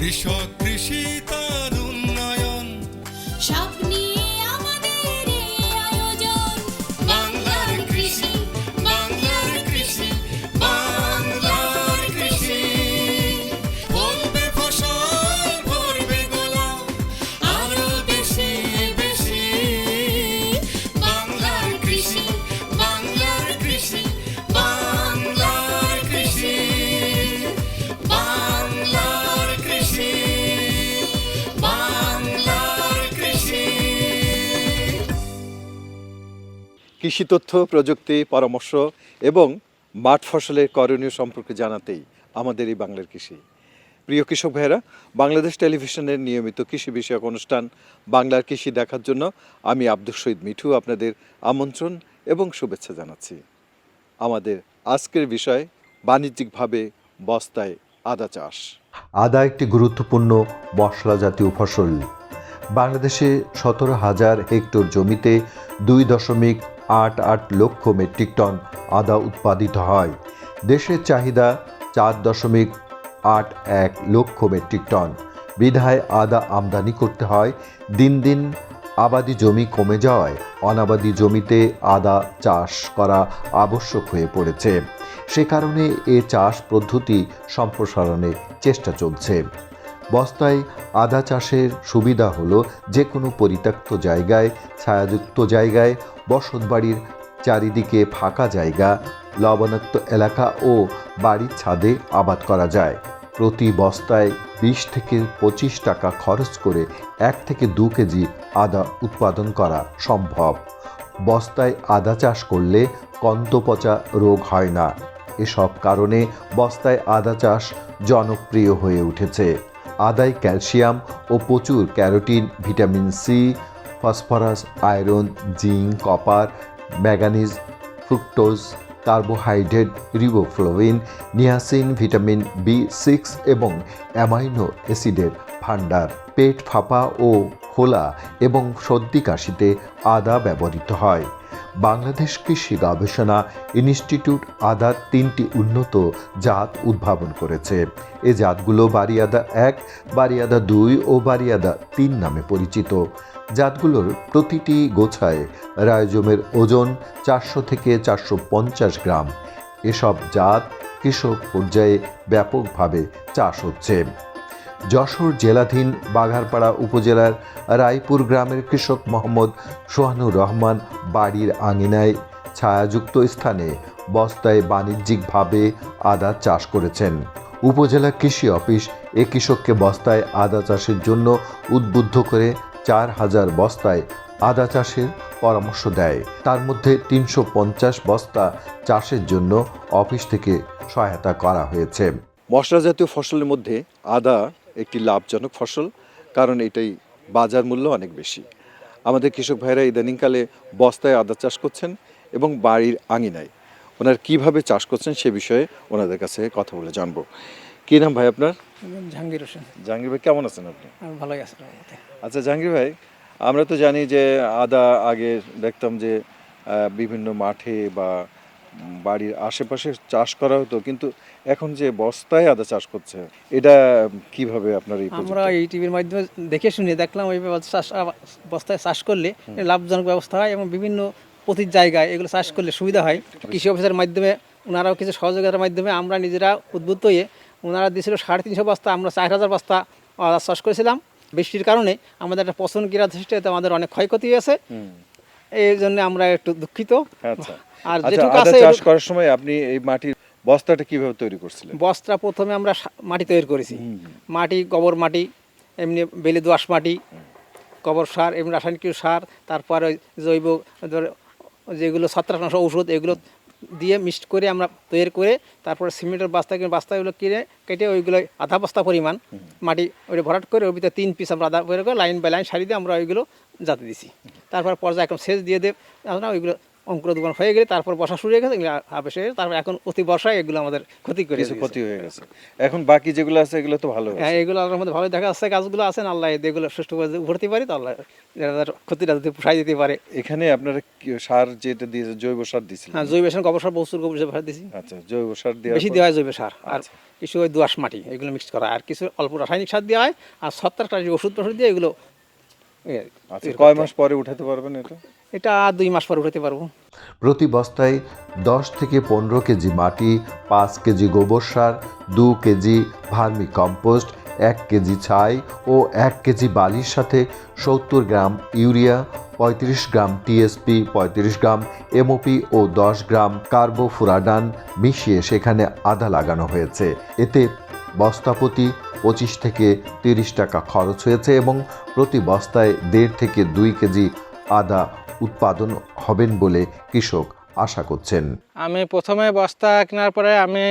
কৃষক কৃষি তার কৃষি তথ্য, প্রযুক্তি, পরামর্শ এবং মাঠ ফসলের করণীয় সম্পর্কে জানাতেই আমাদের এই বাংলার কৃষি। প্রিয় কৃষক ভাইয়েরা, বাংলাদেশ টেলিভিশনের নিয়মিত কৃষি বিষয়ক অনুষ্ঠান বাংলার কৃষি দেখার জন্য আমি আব্দুল শহীদ মিঠু আপনাদের আমন্ত্রণ এবং শুভেচ্ছা জানাচ্ছি। আমাদের আজকের বিষয়, বাণিজ্যিকভাবে বস্তায় আদা চাষ। আদা একটি গুরুত্বপূর্ণ মশলা জাতীয় ফসল। বাংলাদেশে সতেরো হাজার হেক্টর জমিতে দুই দশমিক আট আট লক্ষ মেট্রিক টন আদা উৎপাদিত হয়। দেশের চাহিদা চার দশমিক আট এক লক্ষ মেট্রিক টন। বিধায় আদা আমদানি করতে হয়। দিন দিন আবাদি জমি কমে যাওয়ায় অনাবাদি জমিতে আদা চাষ করা আবশ্যক হয়ে পড়েছে। সে কারণে এ চাষ পদ্ধতি সম্প্রসারণের চেষ্টা চলছে। বস্তায় আদা চাষের সুবিধা হলো যে কোনো পরিত্যক্ত জায়গায়, ছায়াযুক্ত জায়গায় বসতবাড়ির চারিদিকে ফাঁকা জায়গা, লবণাক্ত এলাকা ও বাড়ির ছাদে আবাদ করা যায়। প্রতি বস্তায় বিশ থেকে পঁচিশ টাকা খরচ করে এক থেকে দু কেজি আদা উৎপাদন করা সম্ভব। বস্তায় আদা চাষ করলে কন্তপচা রোগ হয় না। এসব কারণে বস্তায় আদা চাষ জনপ্রিয় হয়ে উঠেছে। আদায় ক্যালসিয়াম ও প্রচুর carotene, vitamin C phosphorus, iron, zinc, copper, manganese, fructose, carbohydrate riboflavin niacin, vitamin B six এবং অ্যামাইনো অ্যাসিডের ভাণ্ডার। পেট ফাঁপা ও খোলা এবং সর্দি কাশিতে আদা ব্যবহৃত হয়। বাংলাদেশ কৃষি গবেষণা ইনস্টিটিউট আদার তিনটি উন্নত জাত উদ্ভাবন করেছে। এ জাতগুলো বারিয়াদা এক, বারিয়াদা দুই ও বারিয়াদা তিন নামে পরিচিত। জাতগুলোর প্রতিটি গোছায় রায়জমের ওজন চারশো থেকে চারশো পঞ্চাশ গ্রাম। এসব জাত কৃষক পর্যায়ে ব্যাপকভাবে চাষ হচ্ছে। যশোর জেলাধীন বাঘারপাড়া উপজেলার রায়পুর গ্রামের কৃষক মোহাম্মদ সোহানুর রহমান বাড়ির আঙিনায় ছায়াযুক্ত স্থানে বস্তায় বাণিজ্যিকভাবে আদা চাষ করেছেন। উপজেলা কৃষি অফিস এ কৃষককে বস্তায় আদা চাষের জন্য উদ্বুদ্ধ করে চার হাজার বস্তায় আদা চাষের পরামর্শ দেয়। তার মধ্যে তিনশো পঞ্চাশ বস্তা চাষের জন্য অফিস থেকে সহায়তা করা হয়েছে। মশলা জাতীয় ফসলের মধ্যে আদা একটি লাভজনক ফসল, কারণ এটাই বাজার মূল্য অনেক বেশি। আমাদের কৃষক ভাইরা ইদানিংকালে বস্তায় আদা চাষ করছেন এবং বাড়ির আঙিনায়। ওনার কীভাবে চাষ করছেন সে বিষয়ে ওনাদের কাছে কথা বলে জানব। কী নাম ভাই আপনার? জাহাঙ্গীর হোসেন। জাহাঙ্গীর ভাই কেমন আছেন আপনি? ভালোই আছেন আচ্ছা জাহাঙ্গীর ভাই আমরা তো জানি যে আদা আগে দেখতাম যে বিভিন্ন মাঠে বা বাড়ির আশেপাশে চাষ করা হতো কিন্তু এখন যে বস্তায় আদা চাষ করছে এটা কীভাবে আপনার এই আমরা এই টিভির মাধ্যমে দেখে শুনে দেখলাম ওই চাষ বস্তায় চাষ করলে লাভজনক ব্যবস্থা হয় এবং বিভিন্ন প্রতি জায়গায় এগুলো চাষ করলে সুবিধা হয়। কৃষি অফিসের মাধ্যমে ওনারাও কিছু সহযোগিতার মাধ্যমে আমরা নিজেরা উদ্বুদ্ধ হয়ে ওনারা দিয়েছিল সাড়ে তিনশো বস্তা আমরা চার হাজার বস্তা চাষ করেছিলাম। বৃষ্টির কারণে আমাদের একটা পছন্দ ক্রীড়া দৃষ্টিতে আমাদের অনেক ক্ষয়ক্ষতি হয়েছে। এই জন্য আমরা একটু দুঃখিত। আচ্ছা। আর আচ্ছা যেটুকু আছে চাষ করার সময় আপনি এই মাটির বস্তাটা কীভাবে তৈরি করছিলেন? বস্তা প্রথমে আমরা মাটি তৈরি করেছি। মাটি গোবর মাটি এমনি বেলে দোআঁশ মাটি গোবর সার এমনি রাসায়নিক সার তারপরে জৈব যেগুলো ছত্রাকনাশক ঔষধ এগুলো দিয়ে মিক্সড করে আমরা তৈরি করে তারপরে সিমেন্টের বাস্তা কিনে বাস্তাগুলো কিনে কেটে ওইগুলো আধা বস্তা পরিমাণ মাটি ওইটা ভরাট করে ওর ভিতরে তিন পিস আমরা আধা করে লাইন বাই লাইন সারি দিয়ে আমরা ওইগুলো যাতে দিছি। তারপর পর্যায়ে একদম সেচ দিয়ে দেব আমরা ওইগুলো অঙ্কুরোদ্গমন হয়ে গেলে তারপর বর্ষা শুরু হয়ে গেছে হাফ এসে তারপর এখন অতি বর্ষায় এগুলো আমাদের ক্ষতি করে কিছু ক্ষতি হয়ে গেছে। এখন বাকি যেগুলো আছে এগুলো তো ভালো হ্যাঁ এগুলো আল্লাহর মধ্যে ভালো দেখা যাচ্ছে গাছগুলো আছেন আল্লাহ এগুলো সুষ্ঠু করে উঠতে পারি তো আল্লাহ ক্ষতিটা যদি পোষাই দিতে পারে। এখানে আপনারা সার যেটা দিয়েছে জৈব সার দিয়েছিলেন? হ্যাঁ জৈব সার গোবর সার প্রচুর গোবর সার দিছি আচ্ছা জৈব সার দেওয়ার বেশি দেওয়া হয় জৈব সার আর আচ্ছা। কিছু ওই দোয়াশ মাটি এগুলো মিক্স করা আর কিছু অল্প রাসায়নিক সার দেওয়া হয় আর সত্তরটা ওষুধ টষুধ দিয়ে এগুলো কয় মাস পরে উঠাতে পারবেন এটা। এটা দুই মাস পর উঠাতে পারব। প্রতি বস্তায় দশ থেকে পনেরো কেজি মাটি পাঁচ কেজি গোবর সার দু কেজি ভার্মি কম্পোস্ট এক কেজি ছাই ও এক কেজি বালির সাথে সত্তর গ্রাম ইউরিয়া পঁয়ত্রিশ গ্রাম টিএসপি পঁয়ত্রিশ গ্রাম এমওপি ও দশ গ্রাম কার্বোফুরাডান মিশিয়ে সেখানে আদা লাগানো হয়েছে। এতে বস্তাপতি পঁচিশ থেকে তিরিশ টাকা খরচ হয়েছে এবং প্রতি বস্তায় দেড় থেকে দুই কেজি আদা উৎপাদন হবেন বলে কৃষক আশা করছেন। আমি প্রথমে বস্তা কেনার পরে আমি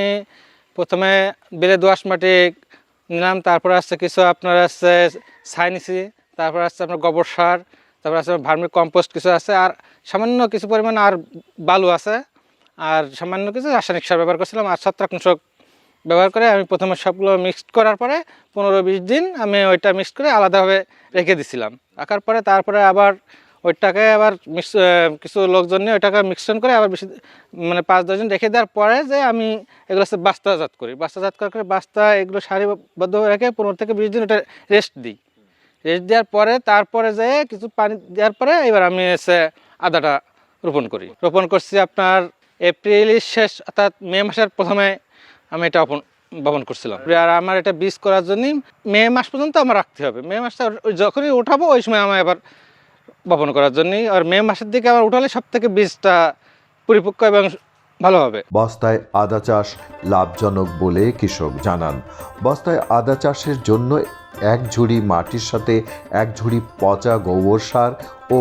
প্রথমে বেলে দোয়াশ মাটি নিলাম, তারপর আসছে কিছু আপনার আসছে ছাই নিছি তারপর আসছে আপনার গোবর সার, তারপর আছে ভার্মি কম্পোস্ট কিছু আছে, আর সামান্য কিছু পরিমাণ আর বালু আছে, আর সামান্য কিছু রাসায়নিক সার ব্যবহার করছিলাম, আর ছত্রাকনাশক ব্যবহার করে আমি প্রথমে সবগুলো মিক্সড করার পরে পনেরো বিশ দিন আমি ওইটা মিক্স করে আলাদাভাবে রেখে দিছিলাম। রাখার পরে তারপরে আবার ওইটাকে আবার মিক্স কিছু লোকজন নিয়ে ওইটাকে মিক্সন করে আবার বেশি মানে পাঁচ দশ দিন রেখে দেওয়ার পরে যে আমি এগুলো হচ্ছে বাস্তাজাত করি। বাস্তাজাত করার করে বাস্তা এগুলো সারিবদ্ধ রেখে পনেরো থেকে বিশ দিন ওটা রেস্ট দিই। রেস্ট দেওয়ার পরে তারপরে যে কিছু পানি দেওয়ার পরে এবার আমি এসে আদাটা রোপণ করি। রোপণ করছি আপনার এপ্রিলের শেষ অর্থাৎ মে মাসের প্রথমে আমি এটা বপন বপন করছিলাম। আর আমার এটা বীজ করার জন্য মে মাস পর্যন্ত আমার রাখতে হবে। মে মাসটা যখনই উঠাবো ওই সময় আমার আবার বপন করার জন্য আর মে মাসের দিকে আবার উঠালে সব থেকে বীজটা পরিপক্ক এবং ভালো হবে। বস্তায় আদা চাষ লাভজনক বলে কৃষক জানান। বস্তায় আদা চাষের জন্য এক ঝুড়ি মাটির সাথে এক ঝুড়ি পচা গোবর সার ও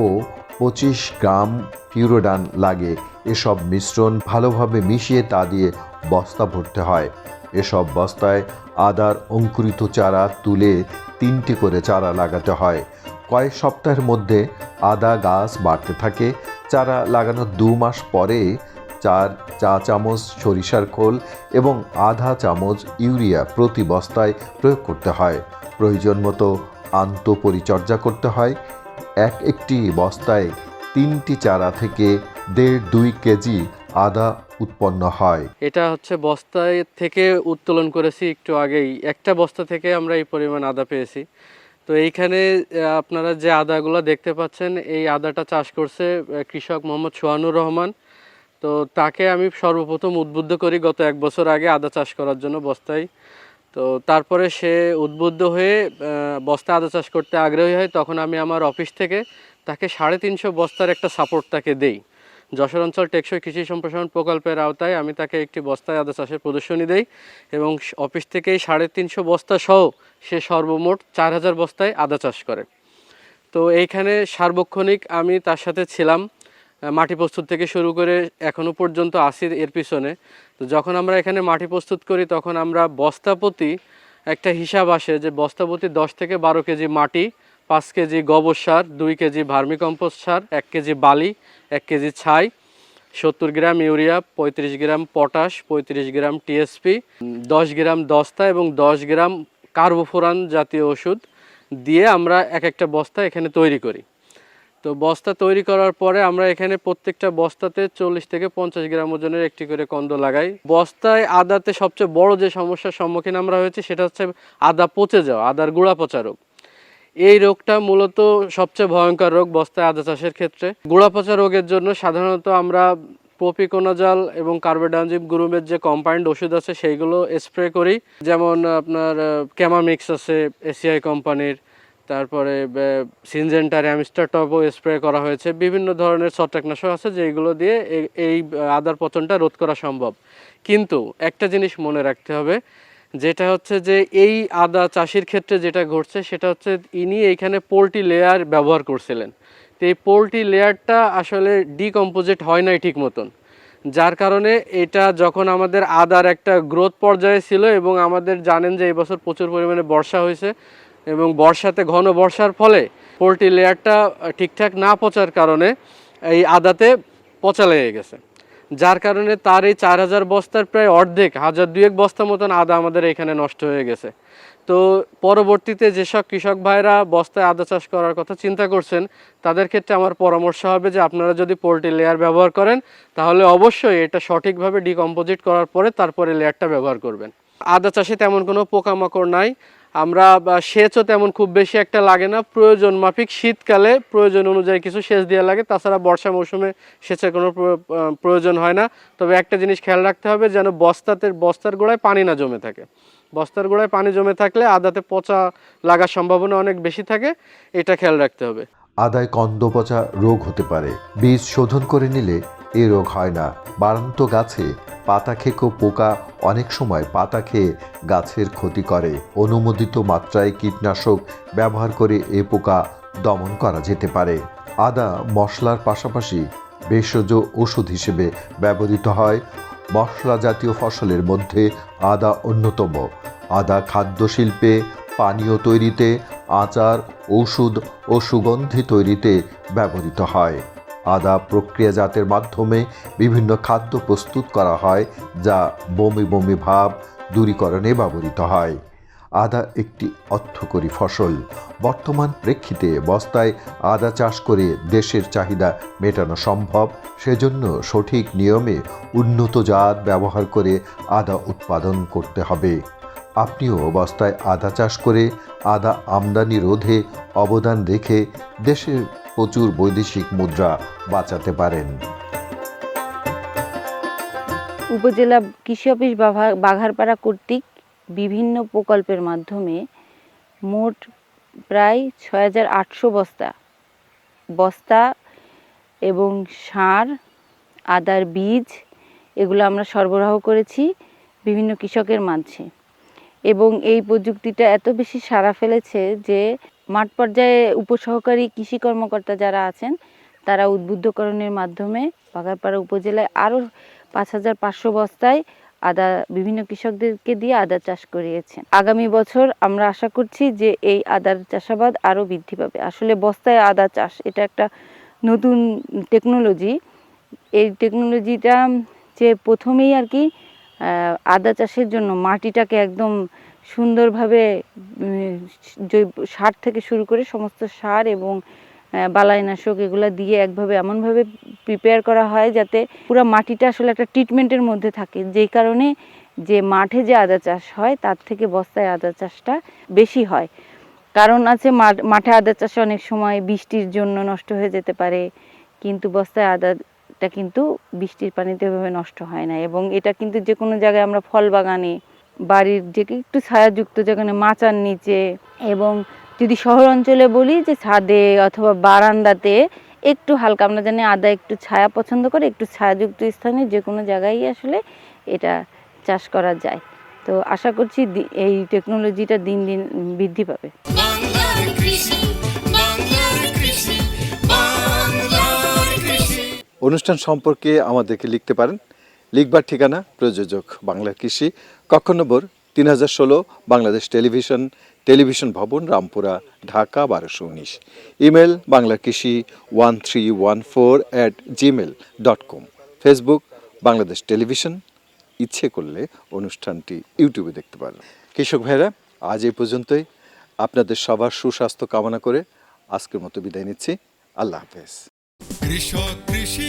পঁচিশ গ্রাম পিউরোডান লাগে। এসব মিশ্রণ ভালোভাবে মিশিয়ে তা দিয়ে বস্তা ভরতে হয়। এসব বস্তায় আদার অঙ্কুরিত চারা তুলে তিনটি করে চারা লাগাতে হয়। কয়েক সপ্তাহের মধ্যে আদা গাছ বাড়তে থাকে। চারা লাগানোর দু মাস পরে চার চা চামচ সরিষার খোল এবং আধা চামচ ইউরিয়া প্রতি বস্তায় প্রয়োগ করতে হয়। প্রয়োজন মতো আন্তঃপরিচর্যা করতে হয়। এক একটি বস্তায় তিনটি চারা থেকে দেড় দুই কেজি আদা উৎপন্ন হয়। এটা হচ্ছে বস্তায় থেকে উত্তোলন করেছি একটু আগেই। একটা বস্তা থেকে আমরা এই পরিমাণ আদা পেয়েছি। তো এইখানে আপনারা যে আদাগুলো দেখতে পাচ্ছেন, এই আদাটা চাষ করছে কৃষক মোহাম্মদ সোহানুর রহমান। তো তাকে আমি সর্বপ্রথম উদ্বুদ্ধ করি গত এক বছর আগে আদা চাষ করার জন্য বস্তায়। তো তারপরে সে উদ্বুদ্ধ হয়ে বস্তা আদা চাষ করতে আগ্রহী হয়। তখন আমি আমার অফিস থেকে তাকে সাড়ে তিনশো বস্তার একটা সাপোর্ট তাকে দেই। যশোর অঞ্চল টেকসই কৃষি সম্প্রসারণ প্রকল্পের আওতায় আমি তাকে একটি বস্তায় আদা চাষের প্রদর্শনী দেই এবং অফিস থেকেই সাড়ে তিনশো বস্তা সহ সে সর্বমোট চার হাজার বস্তায় আদা চাষ করে। তো এইখানে সার্বক্ষণিক আমি তার সাথে ছিলাম মাটি প্রস্তুত থেকে শুরু করে এখনও পর্যন্ত আসি এর পিছনে। তো যখন আমরা এখানে মাটি প্রস্তুত করি, তখন আমরা বস্তাপতি একটা হিসাব আসে যে বস্তাপতি দশ থেকে বারো কেজি মাটি পাঁচ কেজি গোবর সার, দুই কেজি ভার্মিকম্পোস্ট সার, এক কেজি বালি, এক কেজি ছাই, সত্তর গ্রাম ইউরিয়া, পঁয়ত্রিশ গ্রাম পটাশ, পঁয়ত্রিশ গ্রাম টিএসপি, দশ গ্রাম দস্তা এবং দশ গ্রাম কার্বোফোরান জাতীয় ওষুধ দিয়ে আমরা এক একটা বস্তা এখানে তৈরি করি। তো বস্তা তৈরি করার পরে আমরা এখানে প্রত্যেকটা বস্তাতে চল্লিশ থেকে পঞ্চাশ গ্রাম ওজনের একটি করে কন্দ লাগাই। বস্তায় আদাতে সবচেয়ে বড় যে সমস্যার সম্মুখীন আমরা হয়েছি সেটা হচ্ছে আদা পচে যাওয়া, আদার গুঁড়া পচা রোগ। এই রোগটা মূলত সবচেয়ে ভয়ঙ্কর রোগ বস্তায় আদা চাষের ক্ষেত্রে। গুঁড়া পচা রোগের জন্য সাধারণত আমরা প্রপিকোনাজাল এবং কার্বেডানজিম গ্রুমের যে কম্পাউন্ড ওষুধ আছে, সেইগুলো স্প্রে করি। যেমন আপনার ক্যামামিক্স আছে এসিআই কোম্পানির। তারপরে সিনজেন্টার অ্যামিস্টার টপও স্প্রে করা হয়েছে। বিভিন্ন ধরনের ছত্রাকনাশক আছে, যেগুলো দিয়ে এই আদার পচনটা রোধ করা সম্ভব। কিন্তু একটা জিনিস মনে রাখতে হবে যেটা হচ্ছে যে এই আদা চাষির ক্ষেত্রে যেটা ঘটছে, সেটা হচ্ছে ইনি এইখানে পোলট্রি লেয়ার ব্যবহার করছিলেন। তো এই পোলট্রি লেয়ারটা আসলে ডিকম্পোজিট হয় নাই ঠিক মতন। যার কারণে এটা যখন আমাদের আদার একটা গ্রোথ পর্যায়ে ছিল এবং আমাদের জানেন যে এবছর প্রচুর পরিমাণে বর্ষা হয়েছে এবং বর্ষাতে ঘন বর্ষার ফলে পোলট্রি লেয়ারটা ঠিকঠাক না পচার কারণে এই আদাতে পচা লেগে গেছে। যার কারণে তার এই চার হাজার বস্তার প্রায় অর্ধেক, হাজার দুয়েক বস্তা মতন আদা আমাদের এখানে নষ্ট হয়ে গেছে। তো পরবর্তীতে যেসব কৃষক ভাইরা বস্তায় আদা চাষ করার কথা চিন্তা করছেন, তাদের ক্ষেত্রে আমার পরামর্শ হবে যে আপনারা যদি পোলট্রি লেয়ার ব্যবহার করেন, তাহলে অবশ্যই এটা সঠিকভাবে ডিকম্পোজিট করার পরে তারপরে লেয়ারটা ব্যবহার করবেন। আদা চাষে তেমন কোনো পোকামাকড় নাই আমরা সেচও তেমন খুব বেশি একটা লাগে না। প্রয়োজন মাফিক, শীতকালে প্রয়োজন অনুযায়ী কিছু সেচ দেওয়া লাগে। তাছাড়া বর্ষা মৌসুমে সেচের কোনো প্রয়োজন হয় না। তবে একটা জিনিস খেয়াল রাখতে হবে যেন বস্তাতে, বস্তার গোড়ায় পানি না জমে থাকে। বস্তার গোড়ায় পানি জমে থাকলে আদাতে পচা লাগার সম্ভাবনা অনেক বেশি থাকে। এটা খেয়াল রাখতে হবে। আদায় কন্দ পচা রোগ হতে পারে। বীজ শোধন করে নিলে এ রোগ হয় না। বাড়ন্ত গাছে পাতা খেকো পোকা অনেক সময় পাতা খেয়ে গাছের ক্ষতি করে। অনুমোদিত মাত্রায় কীটনাশক ব্যবহার করে এ পোকা দমন করা যেতে পারে। আদা মশলার পাশাপাশি ভেষজ ওষুধ হিসেবে ব্যবহৃত হয়। মশলা জাতীয় ফসলের মধ্যে আদা অন্যতম। আদা খাদ্য শিল্পে, পানীয় তৈরিতে, আচার, ঔষধ ও সুগন্ধি তৈরিতে ব্যবহৃত হয়। আদা প্রক্রিয়াজাতের মাধ্যমে বিভিন্ন খাদ্য প্রস্তুত করা হয়, যা বমি বমি ভাব দূরীকরণে ব্যবহৃত হয়। আদা একটি অর্থকরী ফসল। বর্তমান প্রেক্ষিতে বস্তায় আদা চাষ করে দেশের চাহিদা মেটানো সম্ভব, সেজন্য সঠিক নিয়মে উন্নত জাত ব্যবহার করে আদা উৎপাদন করতে হবে। আপনিও বস্তায় আদা চাষ করে আদা আমদানি রোধে অবদান রেখে দেশের প্রচুর বৈদেশিক মুদ্রা বাঁচাতে পারেন। উপজেলা কৃষি অফিস বাঘারপাড়া কর্তৃক বিভিন্ন প্রকল্পের মাধ্যমে মোট প্রায় ছয় হাজার আটশো বস্তা বস্তা এবং সার, আদার বীজ এগুলো আমরা সরবরাহ করেছি বিভিন্ন কৃষকের মাঝে। এবং এই প্রযুক্তিটা এত বেশি সাড়া ফেলেছে যে মাঠ পর্যায়ে উপসহকারী কৃষি কর্মকর্তা যারা আছেন, তারা উদ্বুদ্ধকরণের মাধ্যমে বাঘারপাড়া উপজেলায় আরও পাঁচ হাজার পাঁচশো বস্তায় আদা, বিভিন্ন কৃষকদেরকে দিয়ে আদা চাষ করিয়েছেন। আগামী বছর আমরা আশা করছি যে এই আদার চাষাবাদ আরও বৃদ্ধি পাবে। আসলে বস্তায় আদা চাষ, এটা একটা নতুন টেকনোলজি এই টেকনোলজিটা যে প্রথমেই আর কি আদা চাষের জন্য মাটিটাকে একদম সুন্দরভাবে জৈব সার থেকে শুরু করে সমস্ত সার এবং বালাইনাশক এগুলো দিয়ে একভাবে এমনভাবে প্রিপেয়ার করা হয় যাতে পুরো মাটিটা আসলে একটা ট্রিটমেন্টের মধ্যে থাকে। যেই কারণে যে মাঠে যে আদা চাষ হয়, তার থেকে বস্তায় আদা চাষটা বেশি হয়। কারণ আছে মাঠ- আদা চাষে অনেক সময় বৃষ্টির জন্য নষ্ট হয়ে যেতে পারে, কিন্তু বস্তায় আদাটা কিন্তু বৃষ্টির পানিতে এভাবে নষ্ট হয় না। এবং এটা কিন্তু যে কোনো জায়গায় আমরা ফল বাগানে, বাড়ির যে একটু ছায়াযুক্ত যেখানে মাচার নিচে এবং যদি শহর অঞ্চলে বলি যে ছাদে অথবা বারান্দাতে একটু হালকা, আমরা জানি আদা একটু ছায়া পছন্দ করে, একটু ছায়াযুক্ত স্থানে যে কোনো জায়গায় আসলে এটা চাষ করা যায়। তো আশা করছি এই টেকনোলজিটা দিন দিন বৃদ্ধি পাবে। অনুষ্ঠান সম্পর্কে আমাদেরকে লিখতে পারেন। লিখবার ঠিকানা, প্রযোজক বাংলা কৃষি কক্ষ নম্বর তিন হাজার ষোলো, বাংলাদেশ টেলিভিশন টেলিভিশন ভবন, রামপুরা, ঢাকা, বারোশো উনিশ। Email Bangla Krishi one three one four at Gmail dot com Facebook, Bangladesh television. ইচ্ছে করলে অনুষ্ঠানটি ইউটিউবে দেখতে পারেন। কৃষক ভাইরা, আজ এই পর্যন্তই। আপনাদের সবার সুস্বাস্থ্য কামনা করে আজকের মতো বিদায় নিচ্ছি। আল্লাহ হাফেজ। কৃষক কৃষি